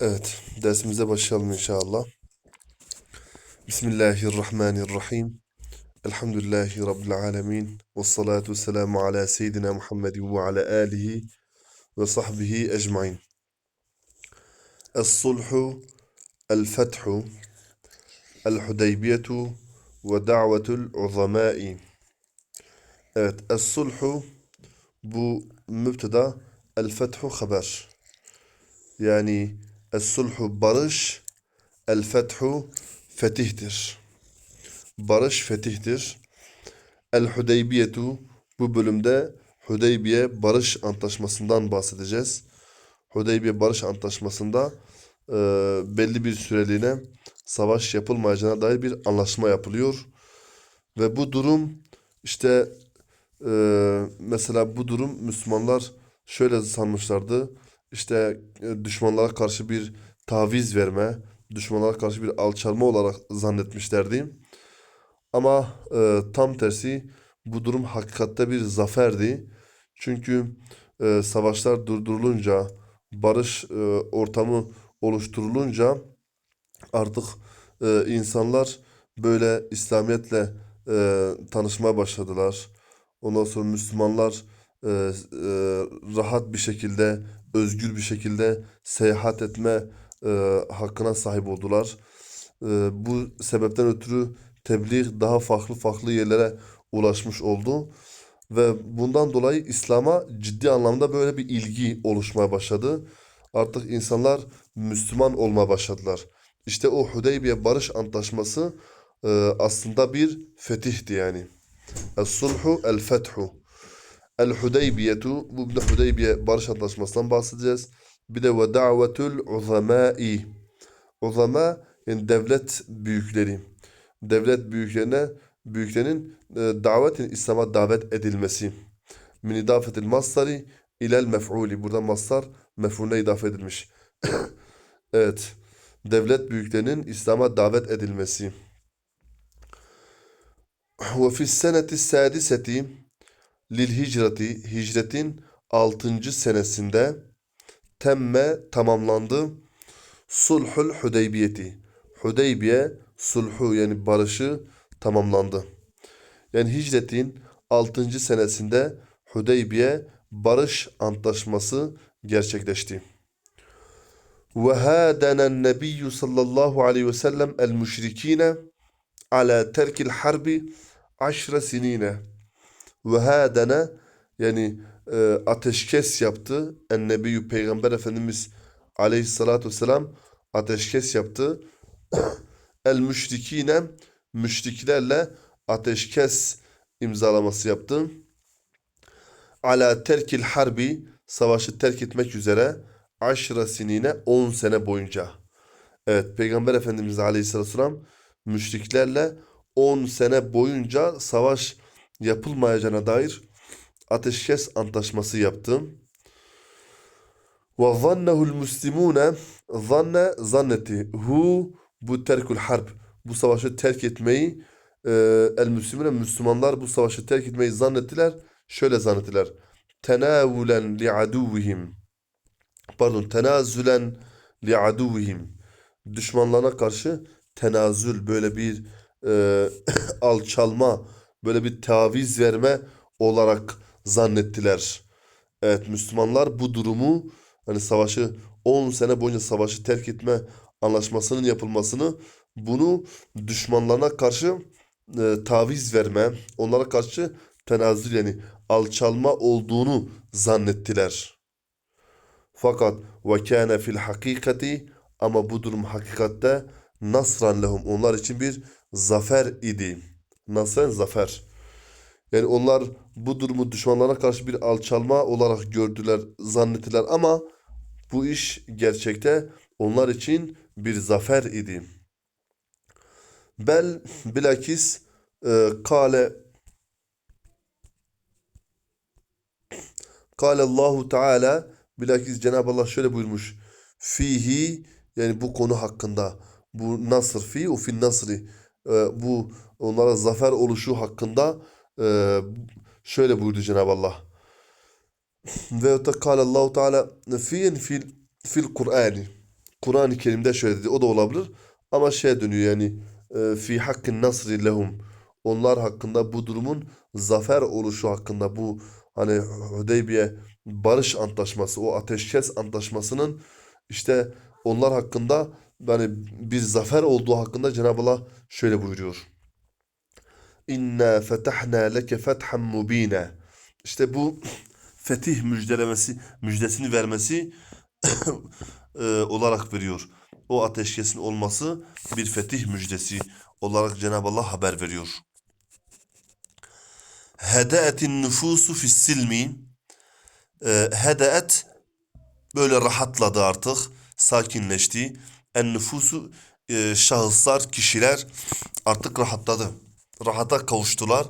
Evet, dersimize başlayalım inşallah. Bismillahirrahmanirrahim. Elhamdülillahi Rabbil alemin. Ve salatu selamu ala seyyidina Muhammedin ve ala alihi ve sahbihi ecmain. Es-sulhu, el-fethu, el-hudeybiyetu ve da'vetul uzamai. Evet, es-sulhu bu mübteda, el-fethu haber. Yani es-sulhu barış, el-fethu fetihtir. Barış fetihtir. El-Hudeybiyetu bu bölümde Hudeybiye Barış Antlaşması'ndan bahsedeceğiz. Hudeybiye Barış Antlaşması'nda e, belli bir süreliğine savaş yapılmayacağına dair bir anlaşma yapılıyor. Ve bu durum işte e, mesela bu durum Müslümanlar şöyle sanmışlardı. İşte e, düşmanlara karşı bir taviz verme, düşmanlara karşı bir alçalma olarak zannetmişlerdi. Ama e, tam tersi bu durum hakikatte bir zaferdi. Çünkü e, savaşlar durdurulunca, barış e, ortamı oluşturulunca artık e, insanlar böyle İslamiyetle e, tanışmaya başladılar. Ondan sonra Müslümanlar e, e, rahat bir şekilde, özgür bir şekilde seyahat etme e, hakkına sahip oldular. E, bu sebepten ötürü tebliğ daha farklı farklı yerlere ulaşmış oldu. Ve bundan dolayı İslam'a ciddi anlamda böyle bir ilgi oluşmaya başladı. Artık insanlar Müslüman olmaya başladılar. İşte o Hudeybiye Barış Antlaşması e, aslında bir fetihti yani. Es-sulhu el-fethu. El-Hudeybiyetu bu bir de Hudeybiye Barış Antlaşması'ndan bahsedeceğiz. Bir de ve da'vetul uzamai. Uzama yani devlet büyükleri. Devlet büyüklerine büyüklerinin e, davetin İslam'a davet edilmesi. Min idafetil masdari ilel mef'uli. Burada mastar mef'ulüne idafe edilmiş. Evet. Devlet büyüklerinin İslam'a davet edilmesi. Ve fis seneti sadiseti lil hicreti hicretin 6. senesinde temme tamamlandı. Sulhul Hudeybiyeti. Hudeybiye sulhu yani barışı tamamlandı. Yani hicretin 6. senesinde Hudeybiye barış antlaşması gerçekleşti. Ve hadenen nebiyyü sallallahu aleyhi ve sellem el müşrikine ala terkil harbi aşre sinine. Ve hadene yani e, ateşkes yaptı. En peygamber efendimiz aleyhissalatu vesselam ateşkes yaptı. El müşrikine müşriklerle ateşkes imzalaması yaptı. Ala terkil harbi savaşı terk etmek üzere aşra sinine 10 sene boyunca. Evet Peygamber Efendimiz Aleyhisselatü Vesselam müşriklerle 10 sene boyunca savaş yapılmayacağına dair ateşkes antlaşması yaptı. Ve zannehul muslimune zanne zannetti. Hu bu terkul harp. Bu savaşı terk etmeyi e, el müslimine Müslümanlar bu savaşı terk etmeyi zannettiler. Şöyle zannettiler. Tenavülen li aduvihim. Pardon tenazülen li aduvihim. Düşmanlarına karşı tenazül böyle bir e, alçalma böyle bir taviz verme olarak zannettiler. Evet Müslümanlar bu durumu hani savaşı 10 sene boyunca savaşı terk etme anlaşmasının yapılmasını bunu düşmanlarına karşı e, taviz verme, onlara karşı tenazül yani alçalma olduğunu zannettiler. Fakat ve kâne fil hakikati ama bu durum hakikatte nasran lehum onlar için bir zafer idi. Nasren zafer. Yani onlar bu durumu düşmanlarına karşı bir alçalma olarak gördüler, zannettiler ama bu iş gerçekte onlar için bir zafer idi. Bel bilakis e, kale kale Allahu Teala bilakis Cenab-ı Allah şöyle buyurmuş. Fihi yani bu konu hakkında bu nasır fi o fi nasri e, bu onlara zafer oluşu hakkında e, şöyle buyurdu Cenab-ı Allah. Ve kâle Allahu Teala fiyen fil fil Kur'ani. Kur'an-ı Kerim'de şöyle dedi. O da olabilir. Ama şeye dönüyor yani e, fi hakkin nasri lehum. Onlar hakkında bu durumun zafer oluşu hakkında bu hani Hudeybiye barış antlaşması, o ateşkes antlaşmasının işte onlar hakkında yani bir zafer olduğu hakkında Cenab-ı Allah şöyle buyuruyor. İnna fetahna leke fethan mubina. İşte bu fetih müjdelemesi, müjdesini vermesi e, olarak veriyor. O ateşkesin olması bir fetih müjdesi olarak Cenab-ı Allah haber veriyor. Hedaetin nüfusu fissilmi e, hedaet böyle rahatladı artık, sakinleşti. En nüfusu e, şahıslar, kişiler artık rahatladı. Rahata kavuştular.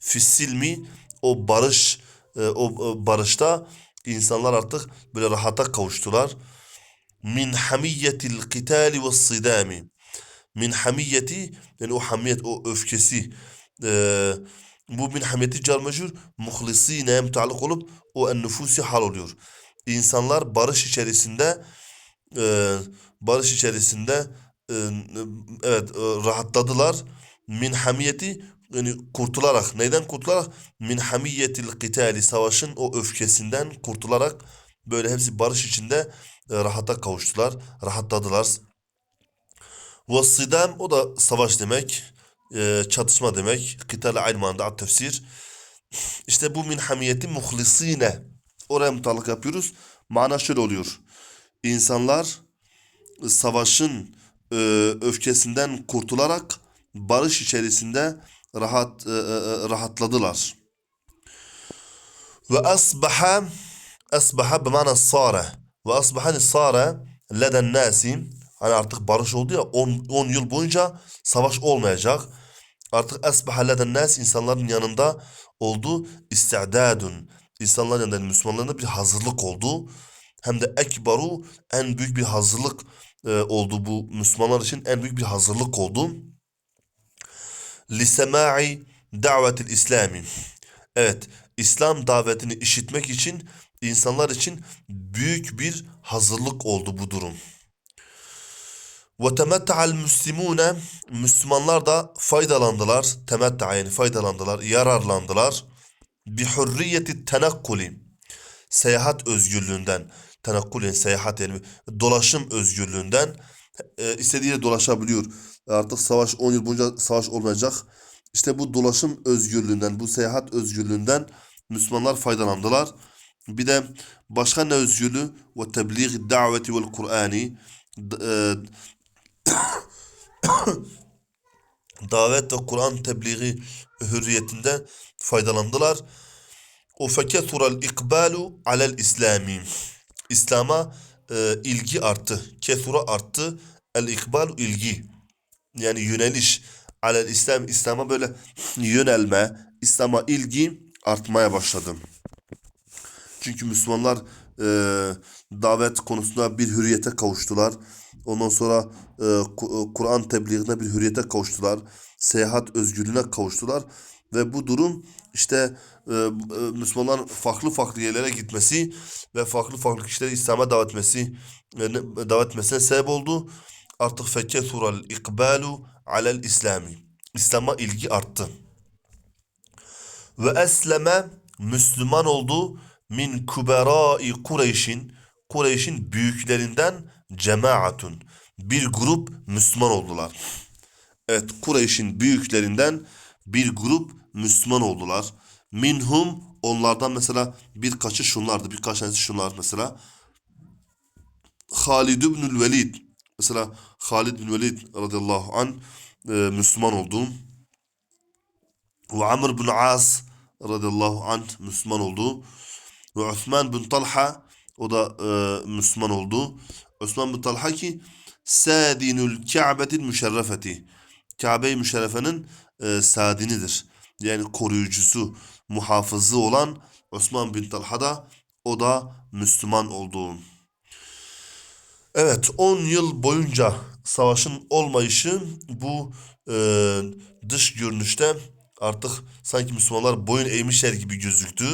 Fissilmi o barış e, o e, barışta insanlar artık böyle rahata kavuştular. Min hamiyyetil qitali ve sidami. Min hamiyeti yani o hamiyet o öfkesi e, bu min hamiyeti car mecrur muhlisine müteallık olup o en nüfusi hal oluyor. İnsanlar barış içerisinde e, barış içerisinde e, evet e, rahatladılar. Min hamiyeti yani kurtularak neyden kurtularak min hamiyetil qitali savaşın o öfkesinden kurtularak böyle hepsi barış içinde e, rahata kavuştular, rahatladılar. Ve sidam o da savaş demek, e, çatışma demek. Kital aynı at tefsir. İşte bu min hamiyeti muhlisine. Oraya mutallık yapıyoruz. Mana şöyle oluyor. İnsanlar savaşın e, öfkesinden kurtularak barış içerisinde rahat e, e, rahatladılar. Ve asbaha asbaha bimana sare ve asbaha sare leden nasi hani artık barış oldu ya 10 yıl boyunca savaş olmayacak. Artık asbaha leden nasi insanların yanında oldu istidadun. İnsanların yanında Müslümanların bir hazırlık oldu. Hem de ekbaru en büyük bir hazırlık e, oldu bu Müslümanlar için en büyük bir hazırlık oldu. Lisema'i davetil İslami. Evet, İslam davetini işitmek için insanlar için büyük bir hazırlık oldu bu durum. Temetta'al müslimune Müslümanlar da faydalandılar. Temetta yani faydalandılar, yararlandılar. Hurriyeti tenakkuli seyahat özgürlüğünden tenakkul yani seyahat yani dolaşım özgürlüğünden e, istediği yere dolaşabiliyor. Artık savaş 10 yıl boyunca savaş olmayacak. İşte bu dolaşım özgürlüğünden, bu seyahat özgürlüğünden Müslümanlar faydalandılar. Bir de başka ne özgürlüğü? Ve tebliğ daveti vel Kur'ani e, davet ve Kur'an tebliği hürriyetinden faydalandılar. O fekethural ikbalu alel İslami. İslam'a e, ilgi arttı. Kethura arttı. El ikbalu ilgi. Yani yöneliş. Alel İslam. İslam'a böyle yönelme. İslam'a ilgi artmaya başladı. Çünkü Müslümanlar e, davet konusunda bir hürriyete kavuştular. Ondan sonra e, Kur'an tebliğinde bir hürriyete kavuştular. Seyahat özgürlüğüne kavuştular. Ve bu durum işte e, e, Müslümanların farklı farklı yerlere gitmesi ve farklı farklı kişileri İslam'a davet etmesi e, davet etmesine sebep oldu. Artık fekethural ikbalu alel İslami. İslam'a ilgi arttı. Ve esleme Müslüman oldu min kuberai Kureyş'in Kureyş'in büyüklerinden cemaatun bir grup Müslüman oldular. Evet Kureyş'in büyüklerinden bir grup Müslüman oldular. Minhum onlardan mesela birkaçı şunlardı. Birkaç tanesi şunlar mesela. Halid ibnül Velid. Mesela Halid bin Velid radıyallahu an e, Müslüman oldu. Ve Amr bin As radıyallahu an Müslüman oldu. Ve Osman bin Talha o da e, Müslüman oldu. Osman bin Talha ki Sadinul Ka'betil Müşerrefeti. Kabe-i Müşerrefe'nin e, sadinidir. Yani koruyucusu, muhafızı olan Osman bin Talha da o da Müslüman oldu. Evet 10 yıl boyunca savaşın olmayışı bu e, dış görünüşte artık sanki Müslümanlar boyun eğmişler gibi gözüktü.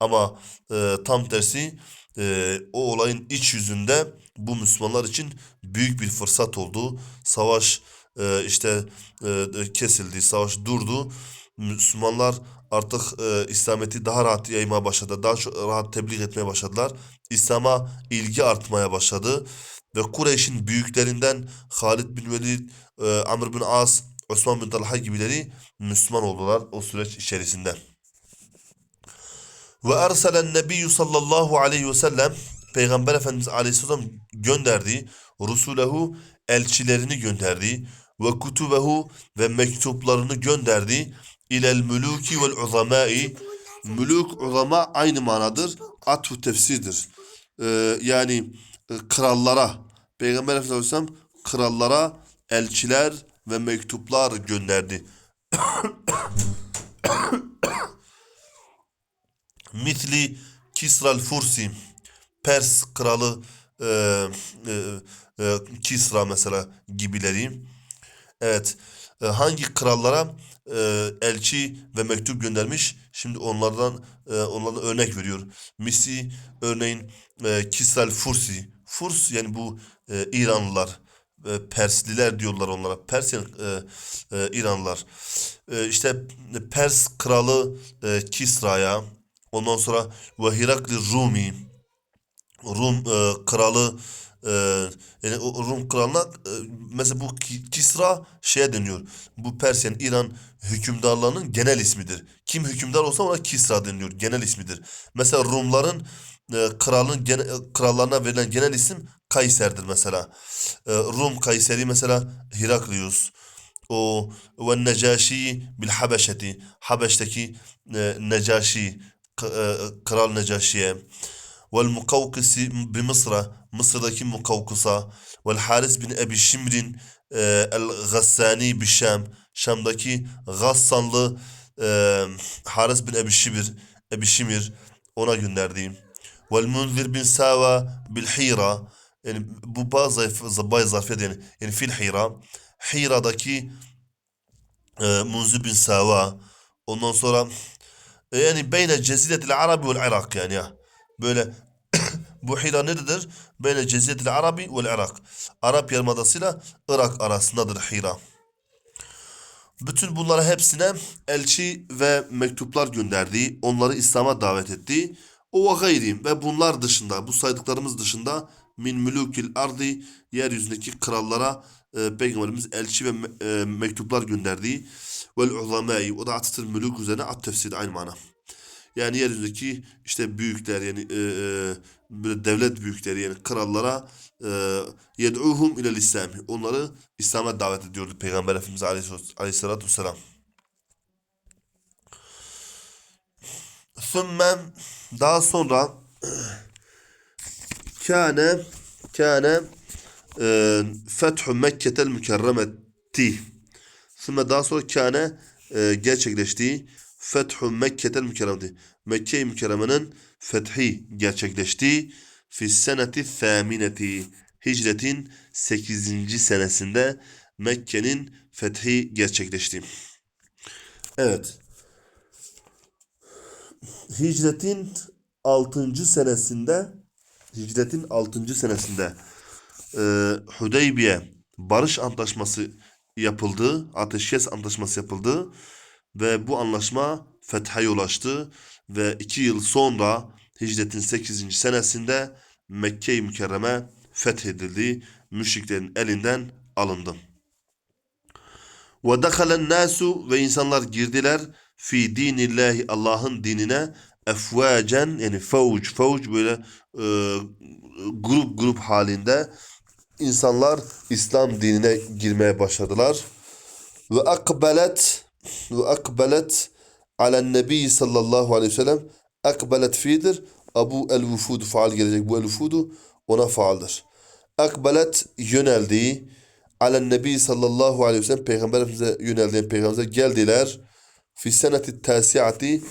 Ama e, tam tersi e, o olayın iç yüzünde bu Müslümanlar için büyük bir fırsat oldu. Savaş e, işte e, kesildi, savaş durdu. Müslümanlar artık e, İslamiyet'i daha rahat yaymaya başladı. Daha çok rahat tebliğ etmeye başladılar. İslam'a ilgi artmaya başladı. Ve Kureyş'in büyüklerinden Halid bin Velid, e, Amr bin As, Osman bin Talha gibileri Müslüman oldular o süreç içerisinde. Ve erselen nebiyyü sallallahu aleyhi ve sellem Peygamber Efendimiz aleyhisselam gönderdi. Rusulehu elçilerini gönderdi. Ve kutubehu ve mektuplarını gönderdi. İlel muluki vel uzamai Müluk uzama aynı manadır. Atfu tefsirdir. Ee, yani e, krallara Peygamber Efendimiz krallara elçiler ve mektuplar gönderdi. Mitli Kisra'l Fursi Pers kralı e, e, e, Kisra mesela gibileri. Evet. e, hangi krallara e, elçi ve mektup göndermiş? Şimdi onlardan e, onlardan örnek veriyor. Misi örneğin e, Fursi. Furs yani bu e, İranlılar. Persliler diyorlar onlara. Pers yani e, e, İranlılar. E, işte Pers kralı e, Kisra'ya Ondan sonra ve Rumi Rum e, kralı e, yani Rum kralına e, mesela bu Ki- Kisra şeye deniyor. Bu Pers yani İran hükümdarlarının genel ismidir. Kim hükümdar olsa ona Kisra deniliyor. Genel ismidir. Mesela Rumların e, kralın gene, e, krallarına verilen genel isim Kayser'dir mesela. E, Rum Kayseri mesela Hiraklius. O ve Necaşi bil Habeşeti. Habeş'teki e, Necaşi e, Kral Necaşi'ye. Vel Mukavkisi bi Mısır'a. Mısır'daki Mukavkus'a. Vel Haris bin Ebi Şimrin e, El Gassani bi Şam. Şam'daki Gassanlı e, Haris bin Ebi Şimir, Ebi Şimir ona gönderdiğim. Vel Munzir bin Sava bil Hira. Yani bu bazı bazı zarfiyat yani, yani fil Hira. Hira'daki e, Munzir bin Sava. Ondan sonra yani beyne ceziretil Arabi vel Irak yani ya. Böyle bu Hira nerededir? Beyne ceziretil Arabi vel Irak. Arap Yarımadası'yla Irak arasındadır Hira. Bütün bunlara hepsine elçi ve mektuplar gönderdi. Onları İslam'a davet etti. O ve ve bunlar dışında, bu saydıklarımız dışında min mülukil ardi yeryüzündeki krallara e, Peygamberimiz elçi ve me- e, mektuplar gönderdi. Vel uzamai o da atıtır müluk üzerine at tefsiri aynı mana. Yani yeryüzündeki işte büyükler yani e, e, devlet büyükleri yani krallara e, yed'uhum ilel İslam. Onları İslam'a davet ediyordu Peygamber Efendimiz Aleyhisselatü Vesselam. Sümme daha sonra kâne kâne e, fethu Mekke'tel mükerremeti Sümme daha sonra kâne e, gerçekleşti. Fethu Mekke'tel mükerremeti. Mekke-i Mükerreme'nin fethi gerçekleşti. Fi seneti. Hicretin 8. senesinde Mekke'nin fethi gerçekleşti. Evet. Hicretin 6. senesinde Hicretin 6. senesinde e, Hudeybiye barış antlaşması yapıldı. Ateşkes antlaşması yapıldı. Ve bu anlaşma fethe yol açtı. Ve iki yıl sonra Hicretin 8. senesinde Mekke-i Mükerreme fethedildi. Müşriklerin elinden alındı. Ve dekalen nasu ve insanlar girdiler fi dinillahi Allah'ın dinine efvacen yani fevc fevc böyle e, grup grup halinde insanlar İslam dinine girmeye başladılar. Ve akbelet ve akbelet alen nebi sallallahu aleyhi ve sellem akbelet fiildir. Abu el vufudu faal gelecek. Bu el vufudu ona faaldir. Akbelet yöneldi. Alen nebi sallallahu aleyhi ve sellem peygamber Efendimiz'e yöneldi. Peygamberimize geldiler. Fi seneti tasiati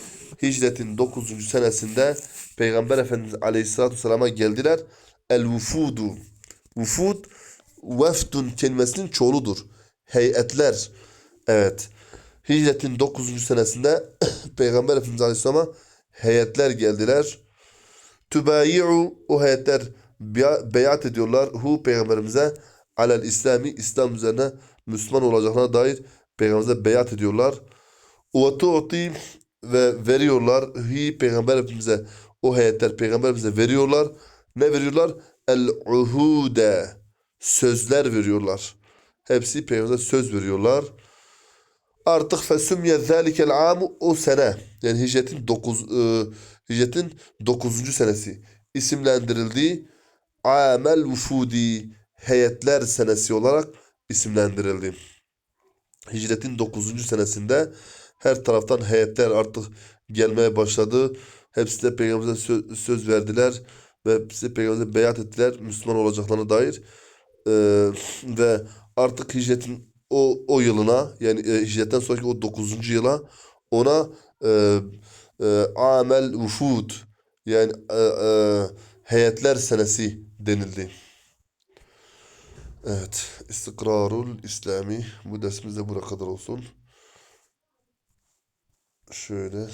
hicretin 9. senesinde Peygamber Efendimiz aleyhissalatu vesselam'a geldiler. El vufudu Vufud vefdun kelimesinin çoğuludur. Heyetler. Evet. Hicretin 9. senesinde Peygamber Efendimiz Aleyhisselam'a heyetler geldiler. Tübayi'u o heyetler beyat ediyorlar hu peygamberimize alel İslami İslam üzerine Müslüman olacaklarına dair peygamberimize beyat ediyorlar. Ve tu'ti ve veriyorlar hi peygamberimize o heyetler peygamberimize veriyorlar. Ne veriyorlar? El uhude sözler veriyorlar. Hepsi peygamberimize söz veriyorlar. Artık fesümye zâlikel amu o sene yani hicretin 9 hicretin 9. senesi isimlendirildiği amel vufudi heyetler senesi olarak isimlendirildi. Hicretin 9. senesinde her taraftan heyetler artık gelmeye başladı. Hepsi de peygamberimize sö- söz verdiler ve hepsi peygamberimize beyat ettiler Müslüman olacaklarına dair. Ee, ve artık hicretin o, o yılına yani e, hicretten sonraki o 9. yıla ona e, e, amel vufud yani e, e, heyetler senesi denildi. Evet. İstikrarul İslami. Bu dersimiz de buraya kadar olsun. Şöyle.